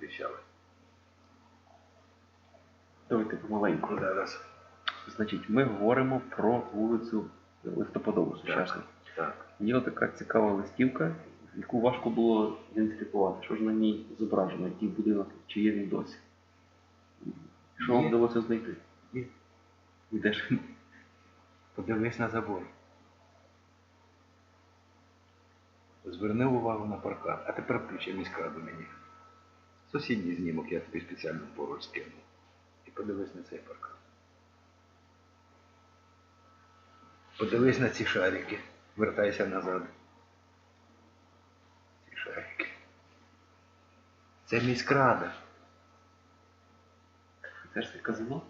зустрічали. Давайте помаленьку. Зараз. Значить, ми говоримо про вулицю Листопадову сучасну. Так. Є така цікава листівка, яку важко було ідентифікувати, що ж на ній зображено, який будинок, чи є він досі. Що вам вдалося знайти? Є. І де ж він? Подивись на забор. Зверни увагу на паркан. А тепер включи міськраду мені. Сусідній знімок я тобі спеціально поруч скину. І подивись на цей паркан. Подивись на ці шарики. Вертайся назад. Ці шарики. Це міськрада. Це ж це казино?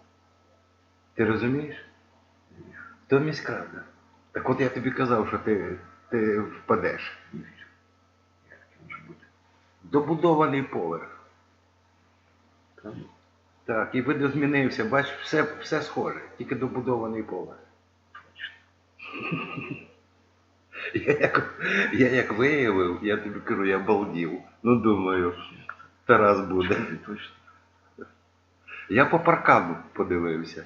Ти розумієш? То міськрада. Так от я тобі казав, що ти, ти впадеш. Як таке може бути? Добудований поверх. Так, і видозмінився, бач, все, все схоже, тільки добудований поверх. Я як, я як виявив, я тобі кажу, я балдів. Ну думаю, Тарас буде. Я по паркану подивився.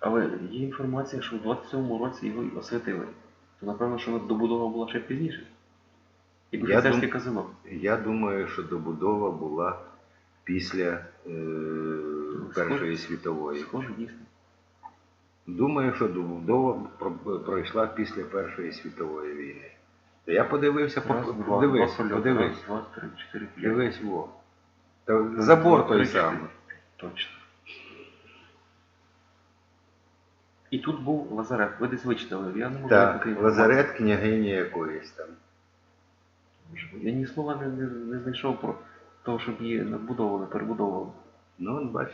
Але є інформація, що в 27-му році його освятили. То напевно, що добудова була ще пізніше. І Я дум- казино. Я думаю, що добудова була після е, Першої світової. Схоже, дійсно. Думаю, що добудова пройшла після Першої світової війни. Та я подивився, подивись, подивись, дивись, во. Забор той самий. Точно. І тут був лазарет. Ви десь вичитали. Я не можу Так, лазарет княгині якоїсь там. Я ні слова не, не, не знайшов про те, щоб її надбудовували, перебудовували. Ну, от бач.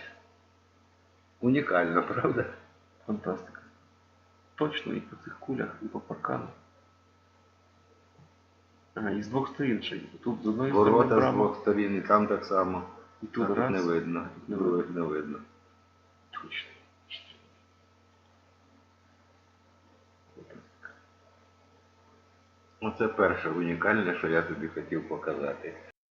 Унікально, правда? Фантастика. Точно, і по цих кулях, і по паркану. Ага, і з двох сторін ще. Тут з одної сторони Ворота з брама, двох сторін, і там так само. і А тут тут раз. не видно. не Других не видно. Точно. Оце перше унікальне, що я тобі хотів показати.